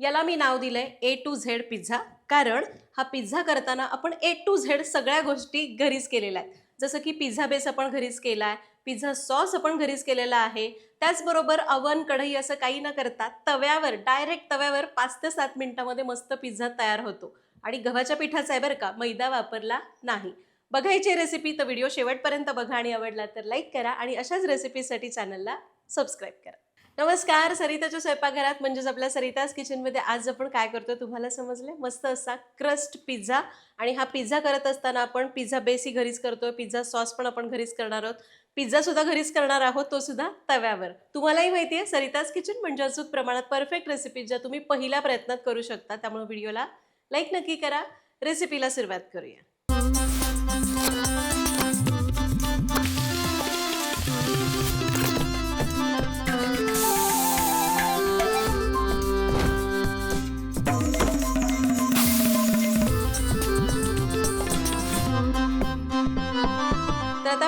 याला मी नाव दिलं आहे ए टू झेड पिझ्झा कारण हा पिझ्झा करताना आपण ए टू झेड सगळ्या गोष्टी घरीच केलेल्या आहेत. जसं की पिझ्झा बेस आपण घरीच केला आहे पिझ्झा सॉस आपण घरीच केलेला आहे. त्याचबरोबर अवन कढई असं काही न करता तव्यावर डायरेक्ट तव्यावर पाच ते सात मिनटामध्ये मस्त पिझ्झा तयार होतो. आणि गव्हाच्या पिठाचा आहे बरं का मैदा वापरला नाही. बघायची रेसिपी तर व्हिडिओ शेवटपर्यंत बघा आणि आवडला तर लाईक करा आणि अशाच रेसिपीसाठी चॅनलला सबस्क्राईब करा. नमस्कार सरिताच्या स्वयंपाकघरात म्हणजेच आपल्या सरिताज किचनमध्ये आज आपण काय करतो तुम्हाला समजले? मस्त असा क्रस्ट पिझ्झा आणि हा पिझ्झा करत असताना आपण पिझ्झा बेसही घरीच करतोय पिझ्झा सॉस पण आपण घरीच करणार आहोत. पिझ्झा सुद्धा घरीच करणार आहोत तो सुद्धा तव्यावर. तुम्हालाही माहिती आहे सरिताज किचन म्हणजे अचूक प्रमाणात परफेक्ट रेसिपी ज्या तुम्ही पहिल्या प्रयत्नात करू शकता. त्यामुळे व्हिडिओला लाईक नक्की करा. रेसिपीला सुरुवात करूया.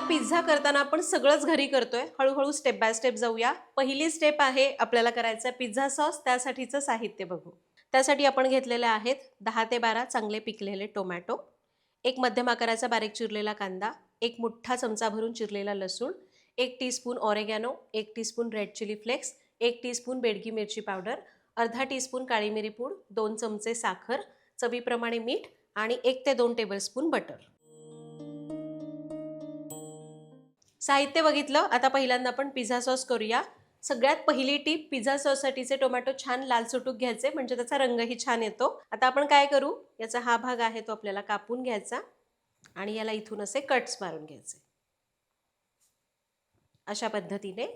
पिझ्झा करताना आपण सगळंच घरी करतोय. हळूहळू स्टेप बाय स्टेप जाऊया. पहिली स्टेप आहे आपल्याला करायचं पिझ्झा सॉस त्यासाठीचं साहित्य बघू. त्यासाठी आपण घेतलेले आहेत दहा ते बारा चांगले पिकलेले टोमॅटो एक मध्यम आकाराचा बारीक चिरलेला कांदा. एक मोठा चमचा भरून चिरलेला लसूण. एक टीस्पून ऑरेगॅनो एक टीस्पून रेड चिली फ्लेक्स एक टीस्पून बेडगी मिरची पावडर अर्धा टीस्पून काळी मिरी पूड. दोन चमचे साखर. चवीप्रमाणे मीठ आणि एक ते दोन टेबलस्पून बटर साहित्य बघितलं आता पहिल्यांदा आपण पिझ्झा सॉस करूया. सगळ्यात पहिली टीप पिझ्झा सॉससाठीचे टोमॅटो छान लाल सुटूक घ्यायचे म्हणजे त्याचा रंगही छान येतो. आता आपण काय करू? याचा हा भाग आहे तो आपल्याला कापून घ्यायचा आणि याला इथून असे कट्स मारून घ्यायचे. अशा पद्धतीने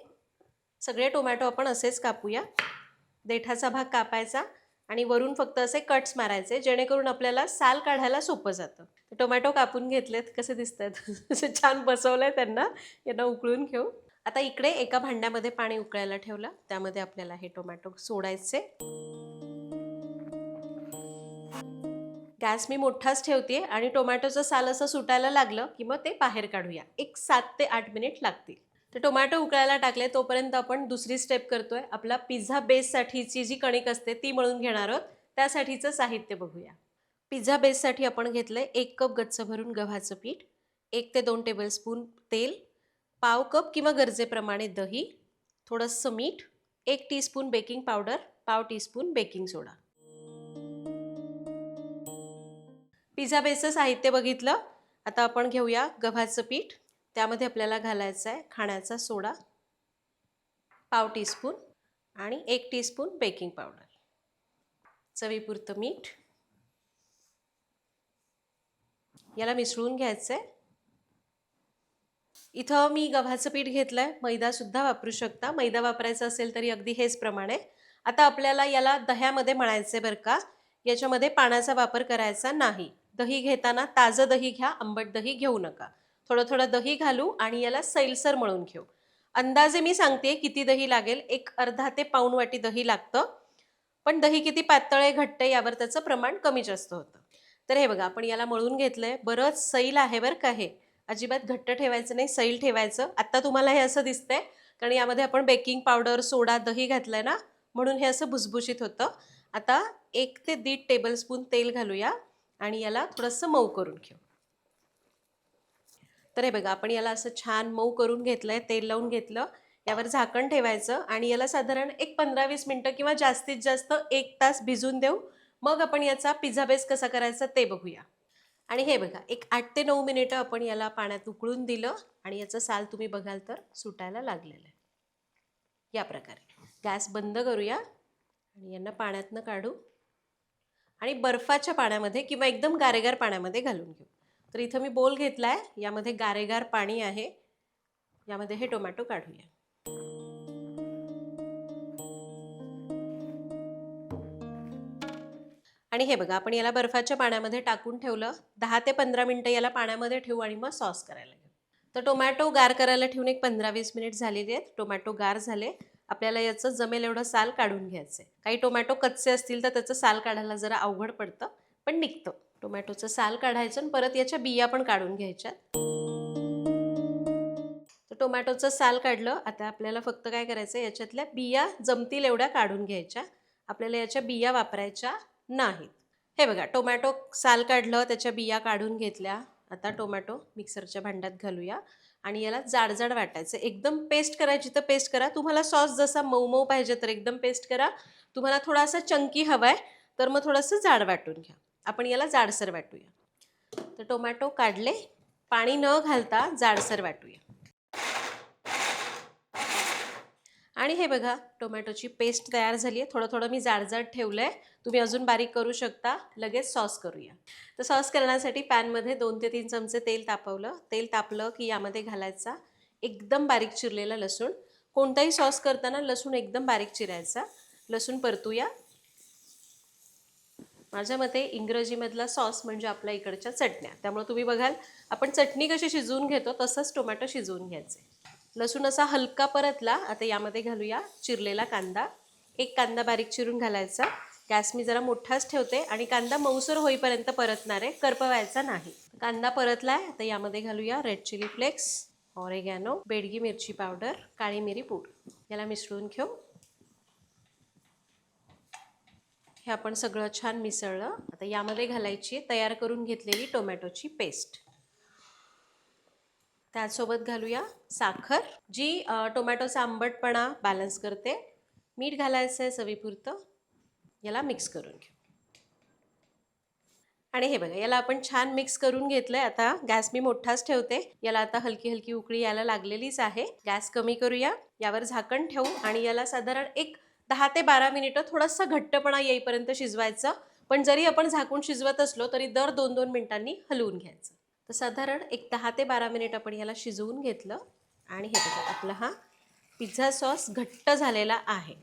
सगळे टोमॅटो आपण असेच कापूया. देठाचा भाग कापायचा आणि वरून फक्त असे कट्स मारायचे जेणेकरून आपल्याला साल काढायला सोपं जातं. टोमॅटो कापून घेतलेत कसे दिसत आहेत छान बसवलंय त्यांना. यांना उकळून घेऊ. आता इकडे एका भांड्यामध्ये पाणी उकळायला ठेवलं. त्यामध्ये आपल्याला हे टोमॅटो सोडायचे. गॅस मी मोठाच ठेवते आणि टोमॅटोचं साल असं सुटायला लागलं की मग ते बाहेर काढूया. एक सात ते आठ मिनिट लागतील. तर टोमॅटो उकळायला टाकले तोपर्यंत आपण दुसरी स्टेप करतोय. आपला पिझ्झा बेससाठीची जी कणिक असते ती मळून घेणार आहोत. त्यासाठीचं साहित्य बघूया. पिझ्झा बेससाठी आपण घेतलं आहे एक कप गच्च भरून गव्हाचं पीठ एक ते दोन टेबलस्पून तेल पाव कप किंवा गरजेप्रमाणे दही थोडंसं मीठ एक टीस्पून बेकिंग पावडर पाव टीस्पून बेकिंग सोडा. पिझ्झा बेसचं साहित्य बघितलं. आता आपण घेऊया गव्हाचं पीठ. त्यामध्ये आपल्याला घालायचं आहे खाण्याचा सोडा पाव टीस्पून आणि एक टीस्पून बेकिंग पावडर. चवीपुरतं मीठ. याला मिसळून घ्यायचं आहे इथं मी गव्हाचं पीठ घेतलं आहे मैदासुद्धा वापरू शकता. मैदा वापरायचा असेल तरी अगदी हेच प्रमाणे. आता आपल्याला याला दह्यामध्ये मळायचे बरं का. याच्यामध्ये पाण्याचा वापर करायचा नाही. दही घेताना ताजं दही घ्या आंबट दही घेऊ नका. थोडं थोडं दही घालू आणि याला सैलसर मळून घेऊ. अंदाजे मी सांगते किती दही लागेल. एक अर्धा ते पाऊण वाटी दही लागतं. पण दही किती पातळ आहे घट्ट यावर त्याचं प्रमाण कमी जास्त होतं. तर हे बघा आपण याला मळून घेतलंय. बरंच सैल आहे बरं का हे. अजिबात घट्ट ठेवायचं नाही सैल ठेवायचं. आत्ता तुम्हाला हे असं दिसतंय कारण यामध्ये आपण बेकिंग पावडर सोडा दही घातलंय ना म्हणून हे असं भुसभुशीत होतं. आता एक ते दीड टेबलस्पून तेल घालूया आणि याला थोडंसं मऊ करून घेऊ. तर हे बघा आपण याला असं छान मऊ करून घेतलंय तेल लावून घेतलं. यावर झाकण ठेवायचं आणि याला साधारण एक पंधरा वीस मिनटं किंवा जास्तीत जास्त एक तास भिजून देऊ. मग आपण याचा पिझ्झा बेस कसा करायचा ते बघूया. आणि हे बघा एक आठ ते नऊ मिनिटं आपण याला पाण्यात उकळून दिलं आणि याचं साल तुम्ही बघाल तर सुटायला लागलेलं आहे. या प्रकारे. गॅस बंद करूया आणि यांना पाण्यातनं काढू. आणि बर्फाच्या पाण्यामध्ये किंवा एकदम गारेगार पाण्यामध्ये घालून घेऊ. तर इथं मी बोल घेतला आहे यामध्ये गारेगार पाणी आहे. यामध्ये हे टोमॅटो काढूया. आणि हे बघा आपण याला बर्फाच्या पाण्यामध्ये टाकून ठेवलं. दहा ते पंधरा मिनटं याला पाण्यामध्ये ठेवू आणि मग सॉस करायला घेऊ. तर टोमॅटो गार करायला ठेवून एक पंधरा वीस मिनिट झालेली आहेत. टोमॅटो गार झाले. आपल्याला याचं जमेल एवढं साल काढून घ्यायचं आहे काही टोमॅटो कच्चे असतील तर त्याचं साल काढायला जरा अवघड पडतं पण निघतं. टोमॅटोचं साल काढायचं आणि परत याच्या बिया पण काढून घ्यायच्यात. तर टोमॅटोचं साल काढलं. आता आपल्याला फक्त काय करायचं याच्यातल्या बिया जमतील एवढ्या काढून घ्यायच्या. आपल्याला याच्या बिया वापरायच्या. नाहीत. हे बघा टोमॅटो साल काढलं त्याच्या बिया काढून घेतल्या. आता टोमॅटो मिक्सरच्या भांड्यात घालूया. आणि याला जाडजाड वाटायचं. एकदम पेस्ट करायची तर पेस्ट करा. तुम्हाला सॉस जसा मऊ मऊ पाहिजे तर एकदम पेस्ट करा. तुम्हाला थोडासा चंकी हवा आहे तर मग थोडंसं जाड वाटून घ्या. आपण याला जाडसर वाटूया. तर टोमॅटो काढले. पाणी न घालता जाडसर वाटूया. आणि हे बघा टोमॅटोची पेस्ट तयार झाली आहे. थोडं थोडं मी जाडजाड ठेवलं आहे तुम्ही अजून बारीक करू शकता. लगेच सॉस करूया. तर सॉस करण्यासाठी पॅनमध्ये दोन ते तीन चमचे तेल तापवलं. तेल तापलं की यामध्ये घालायचा एकदम बारीक चिरलेला लसूण. कोणताही सॉस करताना लसूण एकदम बारीक चिरायचा. लसूण परतूया. माझ्या मते इंग्रजीमधला सॉस म्हणजे आपल्या इकडच्या चटण्या. त्यामुळे तुम्ही बघाल आपण चटणी कशी शिजवून घेतो तसंच टोमॅटो शिजवून घ्यायचे. लसूण असा हलका परतला. आता यामध्ये घालूया चिरलेला कांदा. एक कांदा बारीक चिरून घालायचा. गॅस मी जरा मोठाच ठेवते आणि कांदा मऊसर होईपर्यंत परतणार आहे करपवायचा नाही. कांदा परतला आहे आता यामध्ये घालूया red chilli flakes oregano Byadgi मिरची पावडर काळी मिरी पूड. याला मिसळून घेऊ. हे आपण सगळं छान मिसळलं. आता यामध्ये घालायची तयार करून घेतलेली टोमॅटोची पेस्ट त्यासोबत घालूया साखर जी टोमॅटोचा आंबटपणा बॅलन्स करते. मीठ घालायचं आहे चवीपुरतं. याला मिक्स करून घेऊ. आणि हे बघा याला आपण छान मिक्स करून घेतलंय. आता गॅस मी मोठाच ठेवते. याला आता हलकी हलकी उकळी यायला लागलेलीच आहे. गॅस कमी करूया. यावर झाकण ठेवू आणि याला साधारण एक दहा ते बारा मिनिटं थोडासा घट्टपणा येईपर्यंत शिजवायचं. पण जरी आपण झाकून शिजवत असलो तरी दर दोन दोन मिनिटांनी हलवून घ्यायचं. तर साधारण एक दहा ते बारा मिनिट आपण याला शिजवून घेतलं आणि हे बघा आपला हा पिझ्झा सॉस घट्ट झालेला आहे.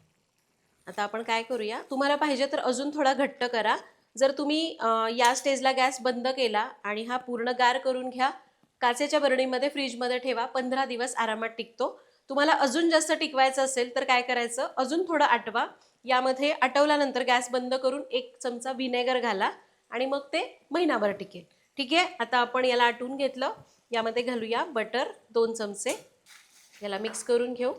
आता आपण काय करूया? तुम्हाला पाहिजे तर अजून थोडा घट्ट करा. जर तुम्ही या स्टेजला गॅस बंद केला आणि हा पूर्ण गार करून घ्या काचेच्या बरणीमध्ये फ्रीजमध्ये ठेवा पंधरा दिवस आरामात टिकतो. तुम्हाला अजून जास्त टिकवायचं असेल तर काय करायचं? अजून थोडं आटवा. यामध्ये आटवल्यानंतर गॅस बंद करून एक चमचा विनेगर घाला आणि मग ते महिनाभर टिकेल. ठीक आहे? आता आपण याला आटवून घेतलं. यामध्ये घालूया बटर दोन चमचे. याला मिक्स करून घेऊ.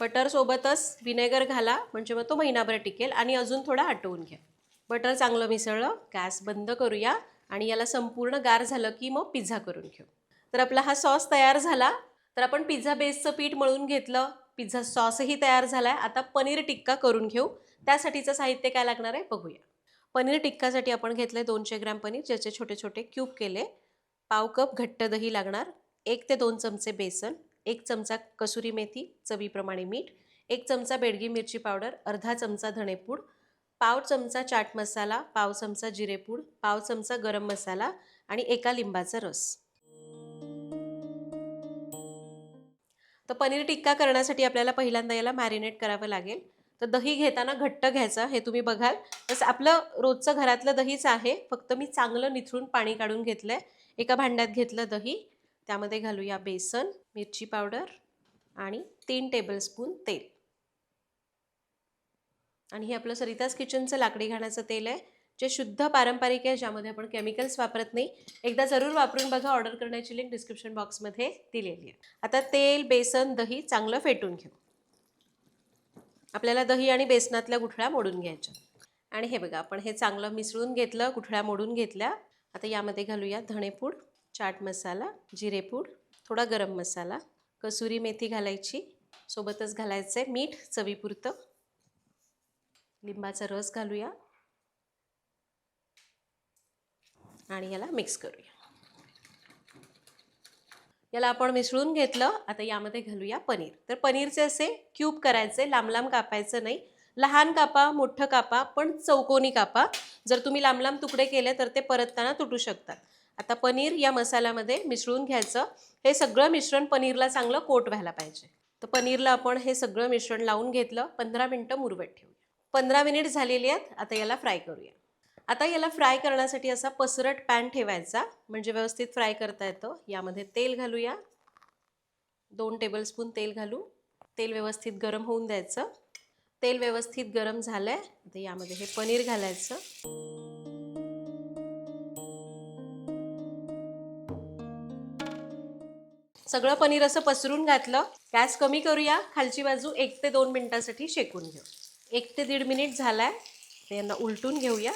बटरसोबतच विनेगर घाला म्हणजे मग तो महिनाभर टिकेल. आणि अजून थोडा आटवून घ्या. बटर चांगलं मिसळलं गॅस बंद करूया. आणि याला संपूर्ण गार झालं की मग पिझ्झा करून घेऊ. तर आपला हा सॉस तयार झाला. तर आपण पिझ्झा बेसचं पीठ मळून घेतलं. पिझ्झा सॉसही तयार झाला आहे आता पनीर टिक्का करून घेऊ. त्यासाठीचं साहित्य काय लागणार आहे? बघूया. पनीर टिक्कासाठी आपण घेतलं दोनशे ग्रॅम पनीर ज्याचे छोटे छोटे क्यूब केले. पाव कप घट्ट दही लागणार एक ते दोन चमचे बेसन एक चमचा कसुरी मेथी चवीप्रमाणे मीठ एक चमचा बेडगी मिरची पावडर अर्धा चमचा धणेपूड पाव चमचा चाट मसाला पाव चमचा जिरेपूड पाव चमचा गरम मसाला आणि एका लिंबाचा रस. तर पनीर टिक्का करण्यासाठी आपल्याला पहिल्यांदा याला मॅरिनेट करावं लागेल. तर दही घेताना घट्ट घ्यायचं हे तुम्ही बघाल. तसं आपलं रोजचं घरातलं दहीच आहे फक्त मी चांगलं निथळून पाणी काढून घेतलं आहे एका भांड्यात घेतलं दही त्यामध्ये घालूया बेसन मिरची पावडर आणि तीन टेबलस्पून तेल. आणि हे आपलं सरिताज किचनचं लाकडी घाण्याचं तेल आहे जे शुद्ध पारंपरिक आहे ज्यामध्ये आपण केमिकल्स वापरत नाही. एकदा जरूर वापरून बघा ऑर्डर करण्याची लिंक डिस्क्रिप्शन बॉक्समध्ये दिलेली आहे. आता तेल बेसन दही चांगलं फेटून घेऊ. आपल्याला दही आणि बेसनातल्या गुठळ्या मोडून घ्यायच्या. आणि हे बघा आपण हे चांगलं मिसळून घेतलं गुठळ्या मोडून घेतल्या. आता यामध्ये घालूया धणेपूड चाट मसाला जिरेपूड थोडा गरम मसाला कसुरी मेथी घालायची सोबतच घालायचं आहे मीठ चवीपुरतं. लिंबाचा रस घालूया. आणि याला मिक्स करूया. याला आपण मिसळून घेतलं आता यामध्ये घालूया पनीर. तर पनीरचे असे क्यूब करायचे लांब लांब कापायचं नाही. लहान कापा मोठं कापा पण चौकोनी कापा. जर तुम्ही लांब लांब तुकडे केले तर ते परतताना तुटू शकतात. आता पनीर या मसाल्यामध्ये मिसळून घ्यायचं. हे सगळं मिश्रण पनीरला चांगलं कोट व्हायला पाहिजे. तर पनीरला आपण हे सगळं मिश्रण लावून घेतलं. पंधरा मिनटं मुरवत ठेवूया. पंधरा मिनिट झालेली आहेत. आता याला फ्राय करूया. आता याला फ्राय करण्यासाठी असा पसरट पॅन ठेवायचा. म्हणजे व्यवस्थित फ्राय करता येतं. यामध्ये तेल घालूया. दोन टेबलस्पून तेल घालू. तेल व्यवस्थित गरम होऊन द्यायचं. तेल व्यवस्थित गरम झालं आहे आता यामध्ये हे पनीर घालायचं. सगळं पनीर असं पसरून घातलं. गॅस कमी करूया. खालची बाजू एक ते दोन मिनिटासाठी शेकून घेऊ. एक ते दीड मिनिट झालाय. ते यांना उलटून घेऊया.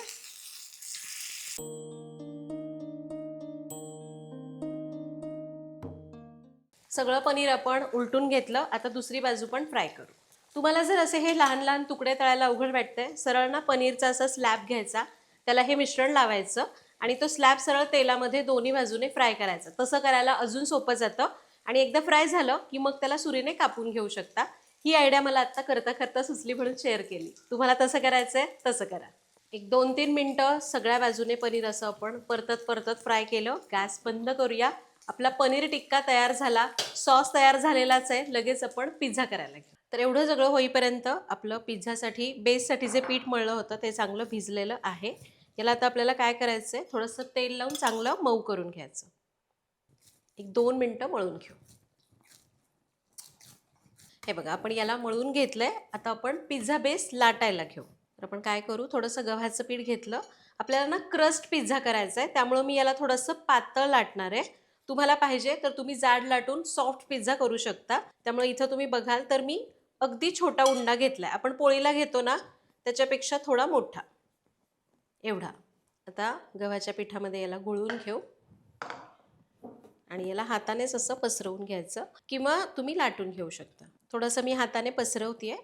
सगळं पनीर आपण उलटून घेतलं आता दुसरी बाजू पण फ्राय करू. तुम्हाला जर असे हे लहान लहान तुकडे तळायला अवघड वाटतंय सरळ ना पनीरचा असा स्लॅब घ्यायचा त्याला हे मिश्रण लावायचं आणि तो स्लॅब सरळ तेलामध्ये दोन्ही बाजूने फ्राय करायचा. तसं करायला अजून सोपं जातं आणि एकदा फ्राय झालं की मग त्याला सुरीने कापून घेऊ शकता. ही आयडिया मला आत्ता करता करता सुचली म्हणून शेअर केली. तुम्हाला तसं करायचं आहे तसं करा. एक दोन तीन मिनटं सगळ्या बाजूने पनीर असं आपण परतत परतत फ्राय केलं. गॅस बंद करूया. आपला पनीर टिक्का तयार झाला सॉस तयार झालेलाच आहे लगेच आपण पिझ्झा करायला घेऊ. तर एवढं सगळं होईपर्यंत आपलं पिझ्झासाठी बेससाठी जे पीठ मळलं होतं ते चांगलं भिजलेलं आहे. याला आता आपल्याला काय करायचं आहे थोडंसं तेल लावून चांगलं मऊ करून घ्यायचं. एक दोन मिनटं मळून घेऊ. हे बघा आपण याला मळून आहे आता आपण पिझ्झा बेस लाटायला घेऊ. तर आपण काय करू थोडंसं गव्हाचं पीठ घेतलं. आपल्याला ना क्रस्ट पिझ्झा करायचा आहे त्यामुळं मी याला थोडंसं पातळ लाटणार आहे. तुम्हाला पाहिजे तर तुम्ही जाड लाटून सॉफ्ट पिझ्झा करू शकता. त्यामुळे इथं तुम्ही बघाल तर मी अगदी छोटा उंडा घेतलाय. आपण पोळीला घेतो ना त्याच्यापेक्षा थोडा मोठा. एवढा. आता गव्हाच्या पिठामध्ये याला गुळून घेऊ. आणि याला हातानेच असं पसरवून घ्यायचं. किंवा तुम्ही लाटून घेऊ शकता. थोडंसं मी हाताने पसरवते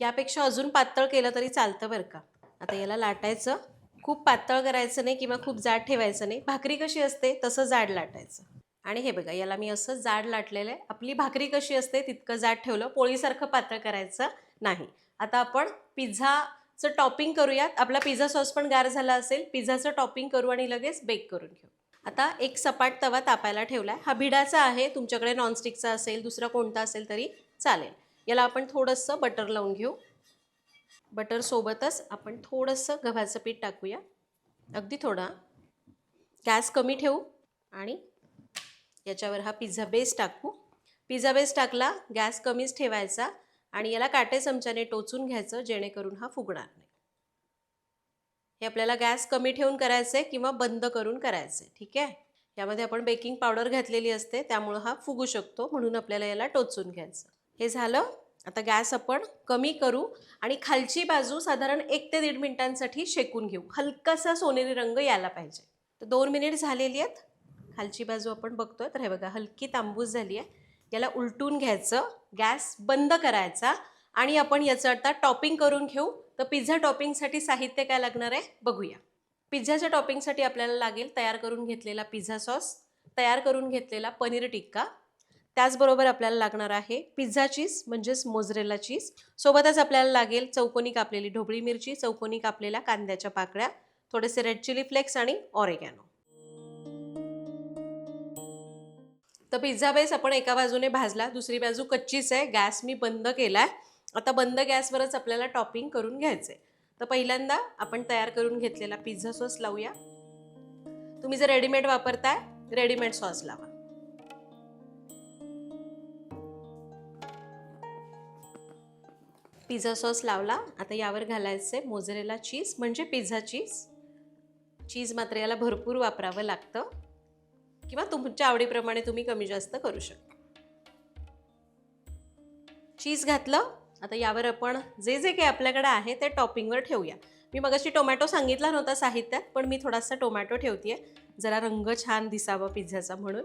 यापेक्षा अजून पातळ केलं तरी चालतं बरं का. आता याला लाटायचं. खूप पातळ करायचं नाही किंवा खूप जाड ठेवायचं नाही. भाकरी कशी असते? तसं जाड लाटायचं. आणि हे बघा याला मी असं जाड लाटलेलं आहे. आपली भाकरी कशी असते? तितकं जाड ठेवलं पोळीसारखं पातळ करायचं नाही. आता आपण पिझ्झाचं टॉपिंग करूयात. आपला पिझ्झा सॉस पण गार झाला असेल पिझ्झाचं टॉपिंग करू आणि लगेच बेक करून घेऊ. आता एक सपाट तवा तापायला ठेवला आहे हा भिडाचा आहे तुमच्याकडे नॉनस्टिकचा असेल दुसरा कोणता असेल तरी चालेल. याला आपण थोडंसं बटर लावून घेऊ. बटरसोबतच आपण थोडंसं गव्हाचं पीठ टाकूया. अगदी थोडा. गॅस कमी ठेवू आणि याच्यावर हा पिझ्झा बेस टाकू. पिझ्झा बेस टाकला गॅस कमीच ठेवायचा आणि याला काटे चमच्याने टोचून घ्यायचं जेणेकरून हा फुगणार नाही. हे आपल्याला गॅस कमी ठेवून करायचं आहे किंवा बंद करून करायचं आहे ठीक आहे? यामध्ये आपण बेकिंग पावडर घातलेली असते त्यामुळं हा फुगू शकतो म्हणून आपल्याला याला टोचून घ्यायचं. हे झालं. आता गॅस आपण कमी करू आणि खालची बाजू साधारण एक ते दीड मिनिटांसाठी शेकून घेऊ. हलकासा सोनेरी रंग यायला पाहिजे. तर दोन मिनिट झालेली आहेत. खालची बाजू आपण बघतोय. तर हे बघा हलकी तांबूस झाली आहे. याला उलटून घ्यायचं. गॅस बंद करायचा. आणि आपण याचं आता टॉपिंग करून घेऊ. तर पिझ्झा टॉपिंगसाठी साहित्य काय लागणार आहे? बघूया. पिझ्झाच्या टॉपिंगसाठी आपल्याला लागेल तयार करून घेतलेला पिझ्झा सॉस तयार करून घेतलेला पनीर टिक्का त्याचबरोबर आपल्याला लागणार आहे पिझ्झा चीज म्हणजेच मोजरेला चीज. सोबतच आपल्याला लागेल चौकोनी कापलेली ढोबळी मिरची चौकोनी कापलेल्या कांद्याच्या पाकळ्या थोडेसे रेड चिली फ्लेक्स आणि ऑरेगॅनो तर पिझ्झा बेस आपण एका बाजूने भाजला दुसरी बाजू कच्चीच आहे गॅस मी बंद केलाय. आता बंद गॅसवरच आपल्याला टॉपिंग करून घ्यायचंय. तर पहिल्यांदा आपण तयार करून घेतलेला पिझ्झा सॉस लावूया. तुम्ही जर रेडीमेड वापरताय रेडीमेड सॉस लावा. पिझ्झा सॉस लावला. आता यावर घालायचं आहे मोझरेला चीज. म्हणजे पिझ्झा चीज. चीज मात्र याला भरपूर वापरावं लागतं. किंवा तुमच्या आवडीप्रमाणे तुम्ही कमी जास्त करू शकता. चीज घातलं. आता यावर आपण जे जे काही आपल्याकडे आहे ते टॉपिंगवर ठेवूया. मी मगाशी टोमॅटो सांगितला नव्हता साहित्यात पण मी थोडासा टोमॅटो ठेवते जरा रंग छान दिसावा पिझ्झाचा म्हणून.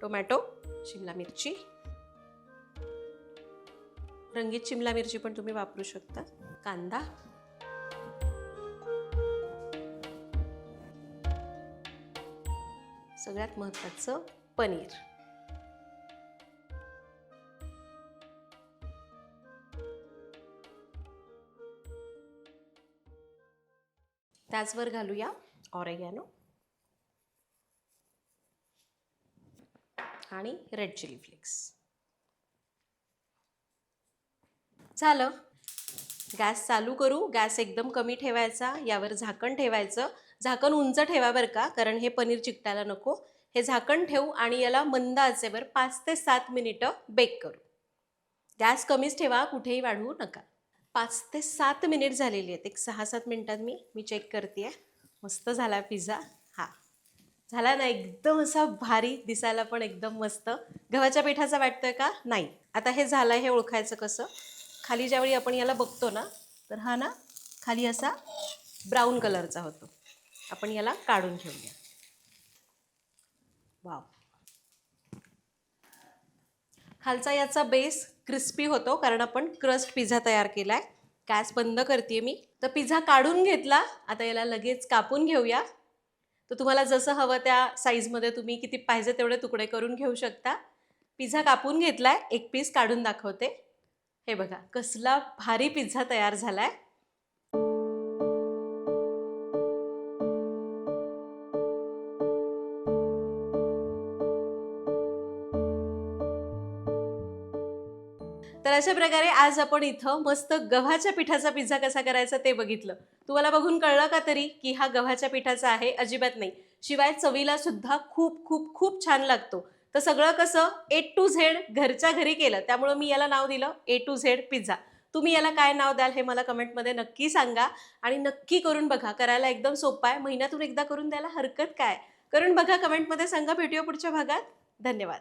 टोमॅटो शिमला मिरची. रंगीत शिमला मिरची पण तुम्ही वापरू शकता. कांदा. सगळ्यात महत्त्वाचं पनीर. त्याचवर घालूया ऑरेगॅनो. आणि रेड चिली फ्लेक्स. झालं. गॅस चालू करू. गॅस एकदम कमी ठेवायचा. यावर झाकण ठेवायचं. झाकण उंच ठेवा बरं का कारण हे पनीर चिकटायला नको. हे झाकण ठेवू आणि याला मंद आचेवर पाच ते सात मिनिटं बेक करू. गॅस कमीच ठेवा कुठेही वाढवू नका. पाच ते सात मिनिट झालेली आहेत. एक सहा सात मिनिटात मी मी चेक करते मस्त झाला पिझ्झा. हा. झाला ना एकदम असा भारी दिसायला पण एकदम मस्त. गव्हाच्या पिठाचा वाटतोय का? नाही. आता हे झालं हे ओळखायचं कसं? खाली ज्यावेळी आपण याला बघतो ना तर हा ना खाली असा ब्राऊन कलरचा होतो. आपण याला काढून घेऊया वाव. खालचा याचा बेस क्रिस्पी होतो कारण आपण क्रस्ट पिझ्झा तयार केला आहे गॅस बंद करते मी. तर पिझ्झा काढून घेतला. आता याला लगेच कापून घेऊया. तर तुम्हाला जसं हवं त्या साईजमध्ये तुम्ही किती पाहिजे तेवढे तुकडे करून घेऊ शकता. पिझ्झा कापून घेतला आहे एक पीस काढून दाखवते. हे बघा कसला भारी पिझ्झा तयार झालाय. तर अशा प्रकारे आज आपण इथं मस्त गव्हाच्या पिठाचा पिझ्झा कसा करायचा ते बघितलं. तुम्हाला बघून कळलं का तरी की हा गव्हाच्या पिठाचा आहे अजिबात नाही. शिवाय चवीला सुद्धा खूप खूप खूप छान लागतो. तर सगळं कसं? ए टू झेड घरच्या घरी केलं. त्यामुळं मी याला नाव दिलं ए टू झेड पिझ्झा तुम्ही याला काय नाव द्याल हे मला कमेंटमध्ये नक्की सांगा. आणि नक्की करून बघा. करायला एकदम सोपं आहे. महिन्यातून एकदा करून द्यायला हरकत काय? करून बघा कमेंटमध्ये. सांगा भेटूया पुढच्या भागात. धन्यवाद.